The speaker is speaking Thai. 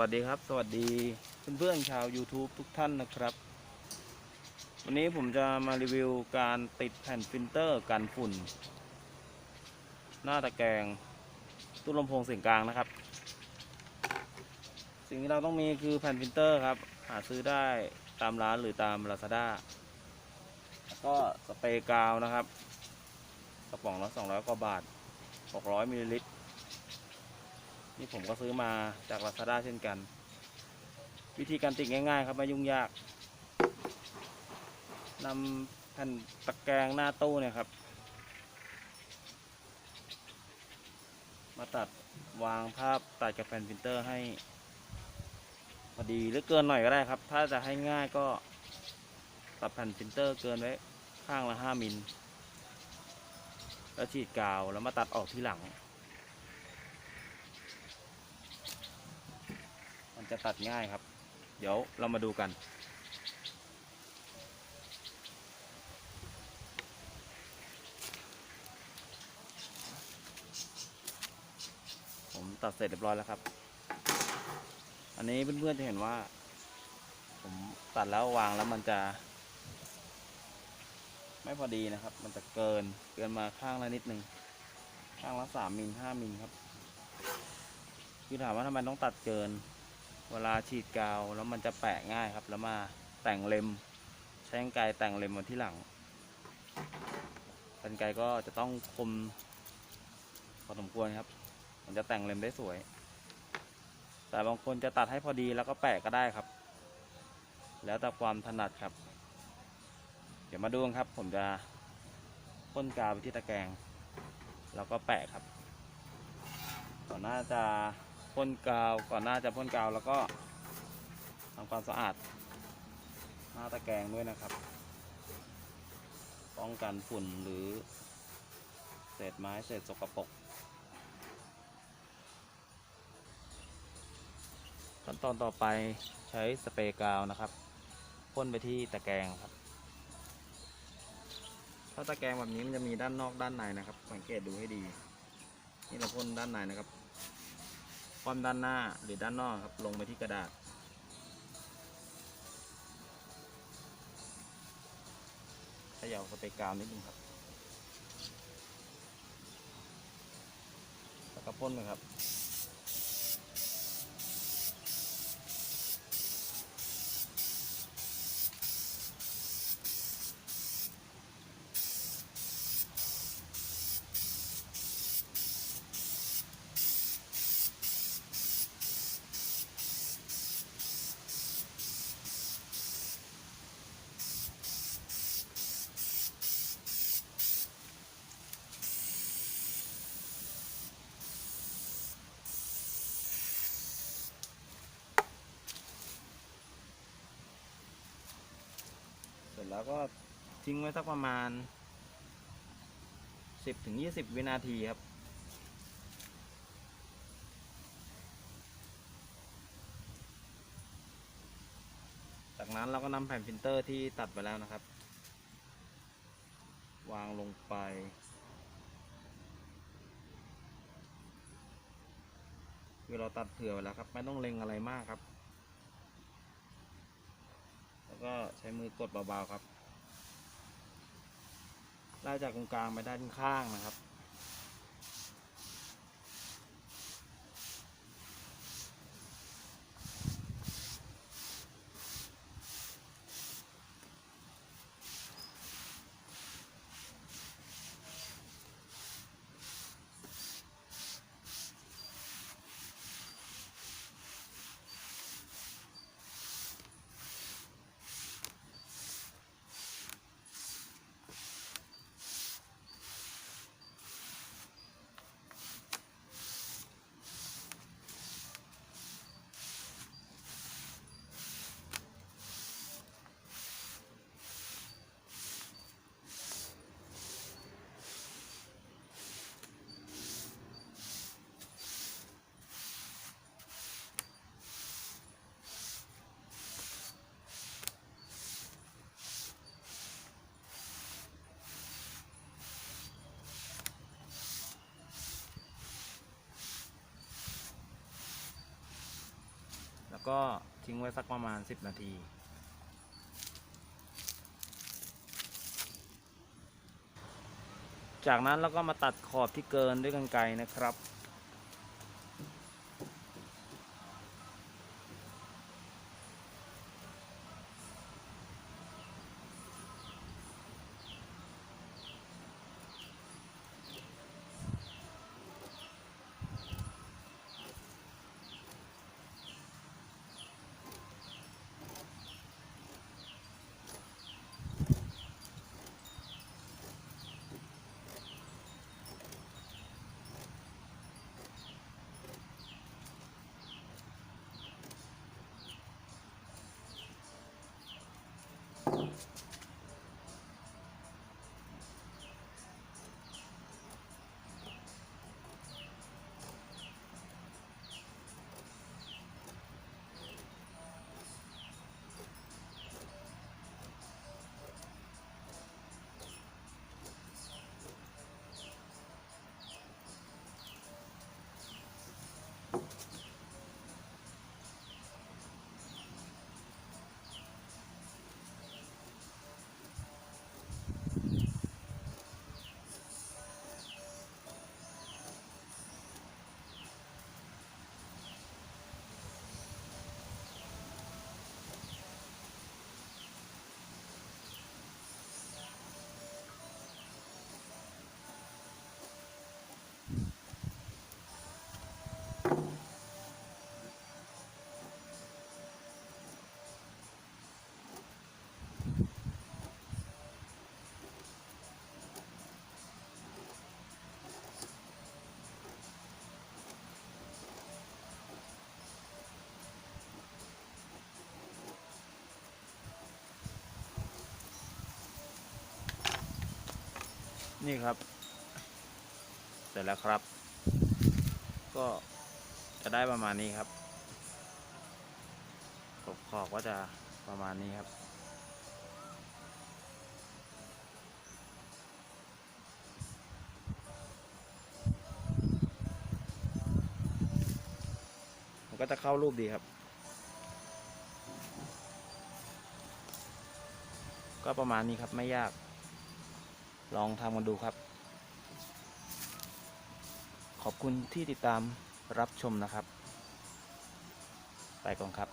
วัสดีครับ สวัสดีเพื่อนๆชาว YouTube ทุกท่านนะครับ วันนี้ผมจะมารีวิวการติดแผ่นฟิลเตอร์กันฝุ่น หน้าตะแกรงตู้ลำโพงเสียงกลางนะครับ สิ่งที่เราต้องมีคือแผ่นฟิลเตอร์ครับ หาซื้อได้ตามร้านหรือตาม Lazada แล้วก็สเปรย์กาวนะครับ กระป๋องละ200 กว่าบาท 600มิลลิลิตร นี่ผมก็ซื้อมาจาก Lazada เช่นกัน วิธีการติดง่ายๆ ครับไม่ยุ่งยากนำแผ่นตะแกรงหน้าตู้เนี่ยครับ มาตัดวางภาพตัดกับแผ่นพิมพ์เตอร์ให้พอดีหรือเกินหน่อยก็ได้ครับ ถ้าจะให้ง่ายก็ตัดแผ่นพิมพ์เตอร์เกินไว้ข้างละ 5มิลแล้วฉีดกาวแล้วมาตัดออกที่หลัง มัน จะตัดง่ายครับ เดี๋ยวเรามาดูกัน ผมตัดเสร็จเรียบร้อยแล้วครับ อันนี้เพื่อนๆจะเห็นว่า ผมตัดแล้ววางแล้วมันจะ ไม่พอดีนะครับ มันจะเกินเกินมาข้างละนิดนึง ข้างละสามมิลห้ามิลครับคือถามว่าทำไมต้องตัดเกิน เวลาฉีดกาวแล้วมันจะแปะง่ายครับ แล้วมาแต่งเล็ม ใช้กรรไกแต่งเล็มมาที่หลังกรรไกก็จะต้องคมพอสมควรครับ มันจะแต่งเล็มได้สวย แต่บางคนจะตัดให้พอดีแล้วก็แปะก็ได้ครับ แล้วแต่ความถนัดครับ เดี๋ยวมาดูครับ ผมจะพ่นกาวไปที่ตะแกรงแล้วก็แปะครับก่อนหน้าจะ พ่นกาวก่อนหน้าจะพ่นกาวแล้วก็ทำความสะอาด หน้าตะแกรงด้วยนะครับ ป้องกันฝุ่นหรือเศษไม้เศษสกปรกขั้นตอนต่อไปใช้สเปรย์กาวนะครับพ่นไปที่ตะแกรงครับ ถ้าตะแกรงแบบนี้มันจะมีด้านนอกด้านในนะครับ สังเกตดูให้ดี นี่เราพ่นด้านในนะครับ ความด้านหน้าหรือด้านนอกครับ ลงไปที่กระดาษเขย่าสเปรย์กาวนิดนึงครับ แล้วก็พ่นเลยครับ แล้วก็ทิ้งไว้สักประมาณ 10ถึง20 วินาทีครับ จากนั้นเราก็นำแผ่นพิมพ์เตอร์ที่ตัดไปแล้วนะครับ วางลงไปคือเราตัดเผื่อไว้แล้วครับ ไม่ต้องเล็งอะไรมากครับ แล้วก็ใช้มือกดเบาๆครับไล่จากตรงกลางไปด้านข้างนะครับ ก็ทิ้งไว้สักประมาณ 10 นาที จากนั้นเราก็มาตัดขอบที่เกินด้วยกันไกรนะครับ นี่ครับ เสร็จแล้วครับ ก็จะได้ประมาณนี้ครับขอบขอบก็จะประมาณนี้ครับ มันก็จะเข้ารูปดีครับ ก็ประมาณนี้ครับไม่ยาก ลองทำกันดูครับ ขอบคุณที่ติดตามรับชมนะครับ ไปก่อนครับ